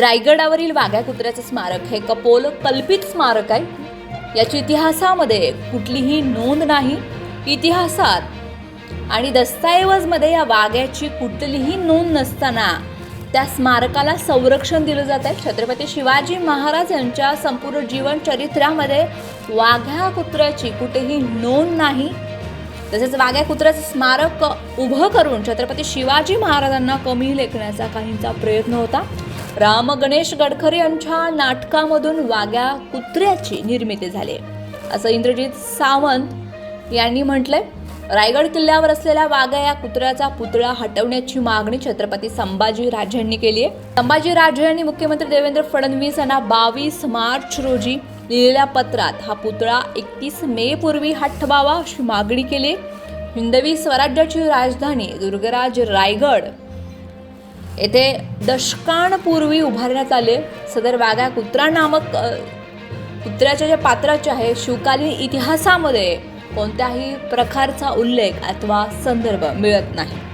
रायगडावरील वाघ्या कुत्र्याचं स्मारक हे कपोल कल्पित स्मारक आहे. याची इतिहासामध्ये कुठलीही नोंद नाही. इतिहासात आणि दस्तऐवजमध्ये या वाघ्याची कुठलीही नोंद नसताना त्या स्मारकाला संरक्षण दिलं जात आहे. छत्रपती शिवाजी महाराज यांच्या संपूर्ण जीवन चरित्रामध्ये वाघ्या कुत्र्याची कुठेही नोंद नाही. तसेच वाघ्या कुत्र्याचं स्मारक उभं करून छत्रपती शिवाजी महाराजांना कमी लेखण्याचा काहींचा प्रयत्न होता. राम गणेश गडकरी यांच्या नाटकामधून वाघ्या कुत्र्याची निर्मिती झाली. असं इंद्रजित सावंत यांनी म्हटलंय रायगड किल्ल्यावर असलेल्या वाघ्या या कुत्र्याचा पुतळा हटवण्याची मागणी छत्रपती संभाजी राजांनी केली आहे. संभाजी राजे यांनी मुख्यमंत्री देवेंद्र फडणवीस यांना बावीस मार्च रोजी लिहिलेल्या पत्रात हा पुतळा एकतीस मे पूर्वी हटवावा अशी मागणी केली हिंदवी स्वराज्याची राजधानी दुर्गराज रायगड येथे दशकांपूर्वी उभारण्यात आले. सदर वाघ्या कुत्रा नामक कुत्र्याच्या ज्या पात्राचे आहे शिवकालीन इतिहासामध्ये कोणत्याही प्रकारचा उल्लेख अथवा संदर्भ मिळत नाही.